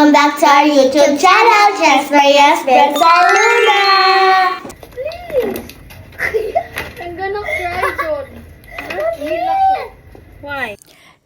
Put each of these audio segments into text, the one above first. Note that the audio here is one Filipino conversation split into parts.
Welcome back to our YouTube channel, Transferias Brensa Luna!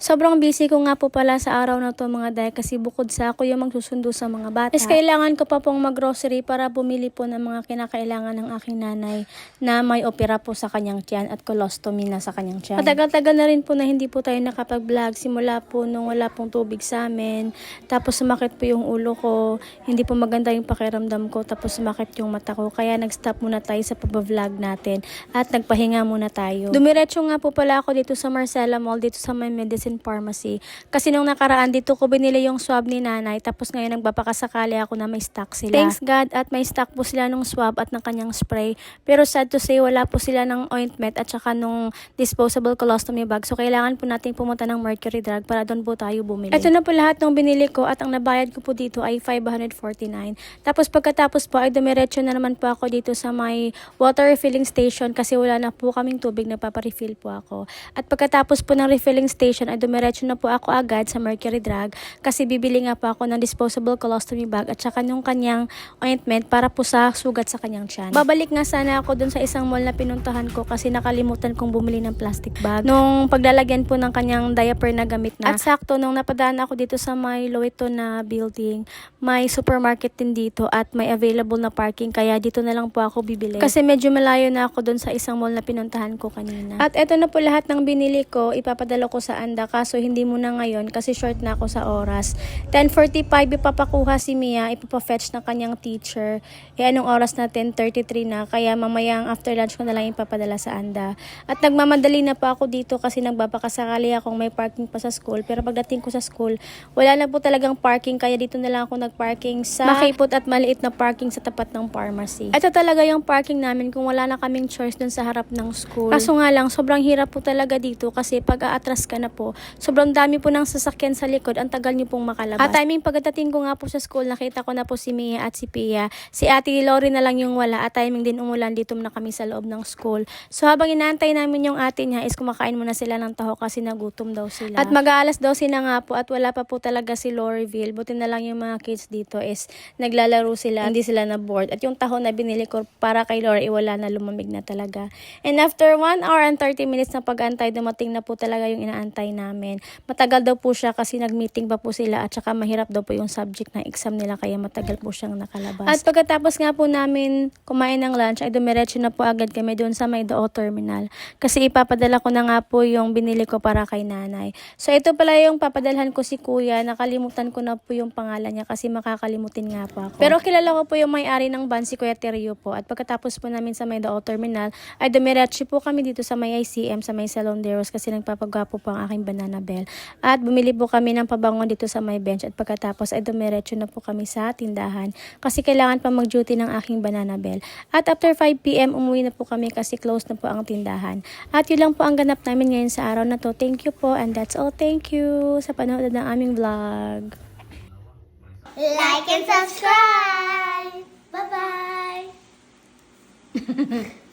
Sobrang busy ko nga po pala sa araw na to mga dahil kasi bukod sa ako yung magsusundo sa mga bata. Is kailangan ko pa pong mag-grocery para bumili po ng mga kinakailangan ng aking nanay na may opera po sa kanyang tiyan at colostomy na sa kanyang tiyan. Matagal-tagal na rin po na hindi po tayo nakapag-vlog simula po nung wala pong tubig sa amin. Tapos sumakit po yung ulo ko. Hindi po maganda yung pakiramdam ko. Tapos sumakit yung mata ko. Kaya nag-stop muna tayo sa pag-vlog natin at nagpahinga muna tayo. Dumiretso nga po pala ako dito sa Marcella Mall, dito sa may medicine pharmacy. Kasi nung nakaraan dito ko binili yung swab ni nanay tapos ngayon nagbapakasakali ako na may stock sila. Thanks God at may stock po sila nung swab at ng kanyang spray. Pero sad to say wala po sila ng ointment at saka nung disposable colostomy bag. So kailangan po natin pumunta ng Mercury Drug para doon po tayo bumili. Ito na po lahat ng binili ko at ang nabayad ko po dito ay 549. Tapos pagkatapos po ay dumiretso na naman po ako dito sa may water refilling station kasi wala na po kaming tubig nagpaparefill po ako. At pagkatapos po ng refilling station ay dumiretso na po ako agad sa Mercury Drug kasi bibili nga po ako ng disposable colostomy bag at saka yung kanyang ointment para po sa sugat sa kanyang tiyan. Babalik nga sana ako dun sa isang mall na pinuntahan ko kasi nakalimutan kong bumili ng plastic bag. Nung paglalagyan po ng kanyang diaper na gamit na. At sakto, nung napadaan ako dito sa may Loeto na building, may supermarket din dito at may available na parking kaya dito na lang po ako bibili. Kasi medyo malayo na ako dun sa isang mall na pinuntahan ko kanina. At eto na po lahat ng binili ko, ipapadala ko sa Anda kaso hindi muna ngayon kasi short na ako sa oras. 10.45 ipapakuha si Mia, ipapafetch ng kanyang teacher. E anong oras na 10.33 na kaya mamayang after lunch ko na lang ipapadala sa Anda. At nagmamadali na pa ako dito kasi nagbabakasakali akong may parking pa sa school pero pagdating ko sa school, wala na po talagang parking kaya dito na lang ako nagparking sa makipot at maliit na parking sa tapat ng pharmacy. Ito talaga yung parking namin kung wala na kaming choice dun sa harap ng school. Kaso nga lang, sobrang hirap po talaga dito kasi pag aatras ka na po, sobrang dami po ng sasakyan sa likod, ang tagal niyo pong makalabas. At timing pagdating ko nga po sa school, nakita ko na po si Mia at si Pia. Si Ate Lori na lang yung wala at timing din umulan dito na kami sa loob ng school. So habang inaantay namin yung ate niya is kumakain muna sila ng taho kasi nagutom daw sila. At mag-aalas daw sila nga po at wala pa po talaga si Loriville. Buti na lang yung mga kids dito is naglalaro sila, hindi sila na bored. At yung taho na binili ko para kay Lori, wala na lumamig na talaga. And after 1 hour and 30 minutes na pag-antay, dumating na po talaga yung inaantay namin. Matagal daw po siya kasi nag-meeting pa po sila at saka mahirap daw po yung subject ng exam nila kaya matagal po siyang nakalabas. At pagkatapos nga po namin kumain ng lunch ay dumiretso na po agad kami doon sa may Dao Terminal kasi ipapadala ko na nga po yung binili ko para kay nanay. So ito pala yung papadalhan ko si kuya, nakalimutan ko na po yung pangalan niya kasi makakalimutin nga po ako. Pero kilala ko po yung may-ari ng van si Kuya Terio po at pagkatapos po namin sa may Dao Terminal ay dumiretso po kami dito sa may ICM sa may Salonderos kasi nagpapagwapo po ang aking banana bell. At bumili po kami ng pabango dito sa may bench at pagkatapos ay dumiretso na po kami sa tindahan kasi kailangan pa mag-duty ng aking banana bell. At after 5pm umuwi na po kami kasi close na po ang tindahan. At yun lang po ang ganap namin ngayon sa araw na to. Thank you po and that's all. Thank you sa panood ng aming vlog. Like and subscribe! Bye-bye!